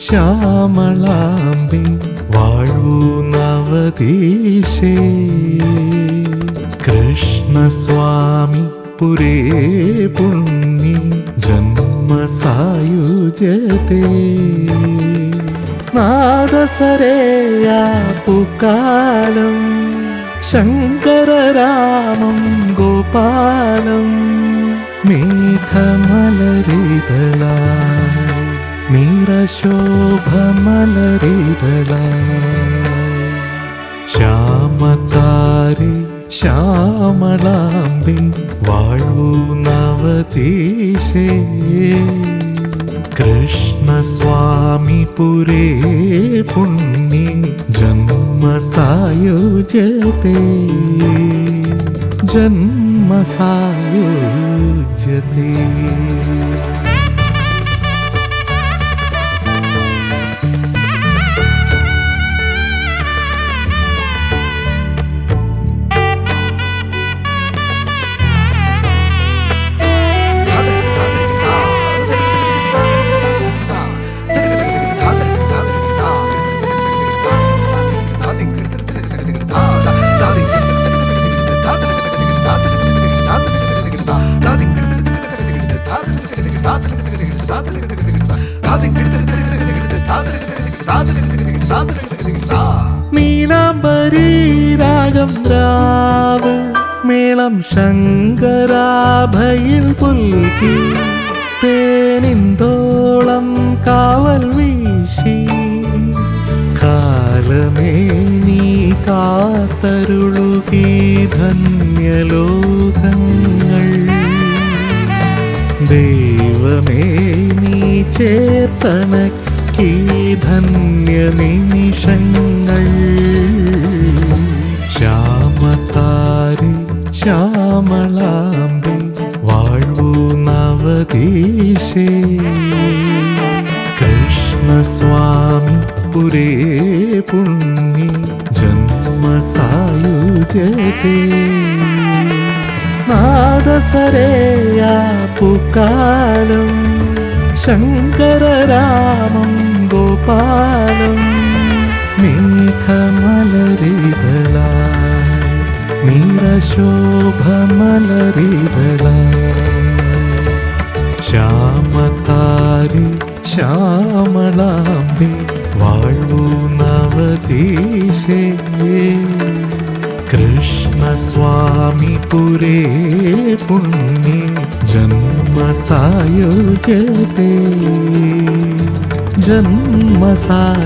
ശ്യാമളാംബി വാഴൂ നവദീശേ. കൃഷ്ണസ്വാമി പുരേ പുണ്യ ജന്മസായുജതേ. നാദസരേയാ പുക്കാലം ശങ്കരരാമം ഗോപാലം മേഘമലരിതളായി നിറശോഭമലരിതളായി ശ്യാമതാരി ശ്യാമളാംബി വാഴൂ നവദീശേ കൃഷ്ണസ്വാമി പുരേ പുണ്യ ജന്മസായുജത്തെ ജന്മസായുജത്തെ നീലാംബരി രാഗം രാവ് മേളം ശങ്കരാഭയിൽ പുൽകി തേനിന്തോളം കാവൽ വീശി. കാലമേ നീ കാത്തരുളുകീ ധന്യലോകങ്ങൾ ദൈവമേ നീ ചേർത്തണക്കീ ധന്യ നിമിഷങ്ങൾ ശ്യാമതാരി ശ്യാമളാംബി വാഴൂ നവദീശേ. കൃഷ്ണസ്വാമി പുരേ പുണ്യ ജന്മസായുജതേ നാദസരേയാ പുക്കാലം ശങ്കരരാമം ഗോപാലം മേഘമലരിതള നിറശോഭമലരിതളായി ശ്യാമതാരി ശ്യാമളാംബി വാഴൂ നവദീശേ കൃഷ്ണസ്വാമി പുരേ പുണ്യ ജന്മസായുജത്തെ ജന്മസായുജത്തെ